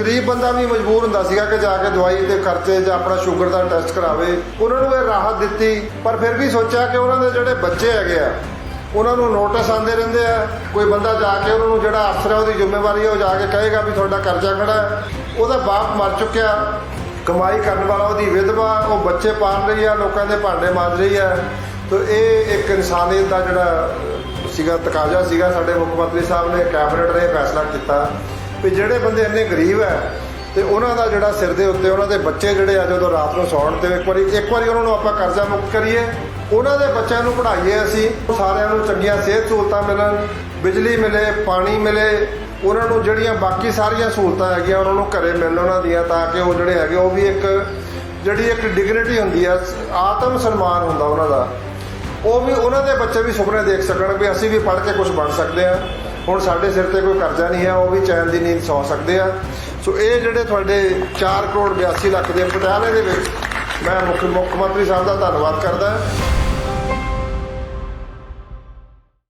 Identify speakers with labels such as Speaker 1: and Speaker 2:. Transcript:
Speaker 1: ਗਰੀਬ ਬੰਦਾ ਵੀ ਮਜਬੂਰ ਹੁੰਦਾ ਸੀਗਾ ਕਿ ਜਾ ਕੇ ਦਵਾਈ ਦੇ ਖਰਚੇ ਜਾਂ ਆਪਣਾ ਸ਼ੂਗਰ ਦਾ ਟੈਸਟ ਕਰਾਵੇ। ਉਹਨਾਂ ਨੂੰ ਇਹ ਰਾਹਤ ਦਿੱਤੀ, ਪਰ ਫਿਰ ਵੀ ਸੋਚਿਆ ਕਿ ਉਹਨਾਂ ਦੇ ਜਿਹੜੇ ਬੱਚੇ ਹੈਗੇ ਆ, ਉਹਨਾਂ ਨੂੰ ਨੋਟਿਸ ਆਉਂਦੇ ਰਹਿੰਦੇ ਆ। ਕੋਈ ਬੰਦਾ ਜਾ ਕੇ ਉਹਨਾਂ ਨੂੰ ਜਿਹੜਾ ਅਫਸਰ ਹੈ ਉਹਦੀ ਜ਼ਿੰਮੇਵਾਰੀ ਹੈ ਉਹ ਜਾ ਕੇ ਕਹੇਗਾ ਵੀ ਤੁਹਾਡਾ ਕਰਜ਼ਾ ਖੜਾ ਹੈ। ਉਹਦਾ ਬਾਪ ਮਰ ਚੁੱਕਿਆ। ਕਮਾਈ ਕਰਨ ਵਾਲਾ ਉਹਦੀ ਵਿਧਵਾ, ਉਹ ਬੱਚੇ ਪਾਲ ਰਹੀ ਆ, ਲੋਕਾਂ ਦੇ ਭਾਂਡੇ ਮਾਂਜ ਰਹੀ ਆ। ਤੋ ਇਹ ਇੱਕ ਇਨਸਾਨੀਅਤ ਦਾ ਜਿਹੜਾ ਸੀਗਾ ਤਕਾਜ਼ਾ ਸੀਗਾ। ਸਾਡੇ ਮੁੱਖ ਮੰਤਰੀ ਸਾਹਿਬ ਨੇ ਕੈਬਨਿਟ ਨੇ ਇਹ ਫੈਸਲਾ ਕੀਤਾ। ਵੀ ਜਿਹੜੇ ਬੰਦੇ ਇੰਨੇ ਗਰੀਬ ਹੈ ਤੇ ਉਹਨਾਂ ਦਾ ਜਿਹੜਾ ਸਿਰ ਦੇ ਉੱਤੇ, ਉਹਨਾਂ ਦੇ ਬੱਚੇ ਜਿਹੜੇ ਆ ਜਦੋਂ ਰਾਤ ਨੂੰ ਸੌਣ ਤੇ ਇੱਕ ਵਾਰੀ ਇੱਕ ਵਾਰੀ ਉਹਨਾਂ ਨੂੰ ਆਪਾਂ ਕਰਜ਼ਾ ਮੁਕਤ ਕਰੀਏ। ਉਹਨਾਂ ਦੇ ਬੱਚਿਆਂ ਨੂੰ ਪੜ੍ਹਾਈਏ ਅਸੀਂ ਸਾਰਿਆਂ ਨੂੰ ਚੰਗੀਆਂ ਸਿਹਤ ਸਹੂਲਤਾਂ ਮਿਲਣ, ਬਿਜਲੀ ਮਿਲੇ, ਪਾਣੀ ਮਿਲੇ, ਉਹਨਾਂ ਨੂੰ ਜਿਹੜੀਆਂ ਬਾਕੀ ਸਾਰੀਆਂ ਸਹੂਲਤਾਂ ਹੈਗੀਆਂ, ਉਹਨਾਂ ਨੂੰ ਘਰੇ ਮਿਲਣ ਉਹਨਾਂ ਦੀਆਂ, ਤਾਂ ਕਿ ਉਹ ਜਿਹੜੇ ਹੈਗੇ, ਉਹ ਵੀ ਇੱਕ, ਜਿਹੜੀ ਇੱਕ ਡਿਗਨਿਟੀ ਹੁੰਦੀ ਆ, ਆਤਮ ਸਨਮਾਨ ਹੁੰਦਾ ਉਹਨਾਂ ਦਾ। ਉਹ ਵੀ, ਉਹਨਾਂ ਦੇ ਬੱਚੇ ਵੀ ਸੁਪਨੇ ਦੇਖ ਸਕਣ ਵੀ ਅਸੀਂ ਵੀ ਪੜ੍ਹ ਕੇ ਕੁਝ ਬਣ ਸਕਦੇ ਆ ਹੁਣ ਸਾਡੇ ਸਿਰ ਤੇ ਕੋਈ ਕਰਜ਼ਾ ਨਹੀਂ ਹੈ, ਉਹ ਵੀ ਚੈਨ ਦੀ ਨੀਂਦ ਸੌ ਸਕਦੇ ਆ। ਸੋ ਇਹ ਜਿਹੜੇ ਤੁਹਾਡੇ 4 ਕਰੋੜ 82 ਲੱਖ ਦੇ ਪਟਿਆਲੇ ਦੇ ਵਿੱਚ ਮੈਂ ਮੁੱਖ ਮੁੱਖ ਮੰਤਰੀ ਸਾਹਿਬ ਦਾ ਧੰਨਵਾਦ ਕਰਦਾ।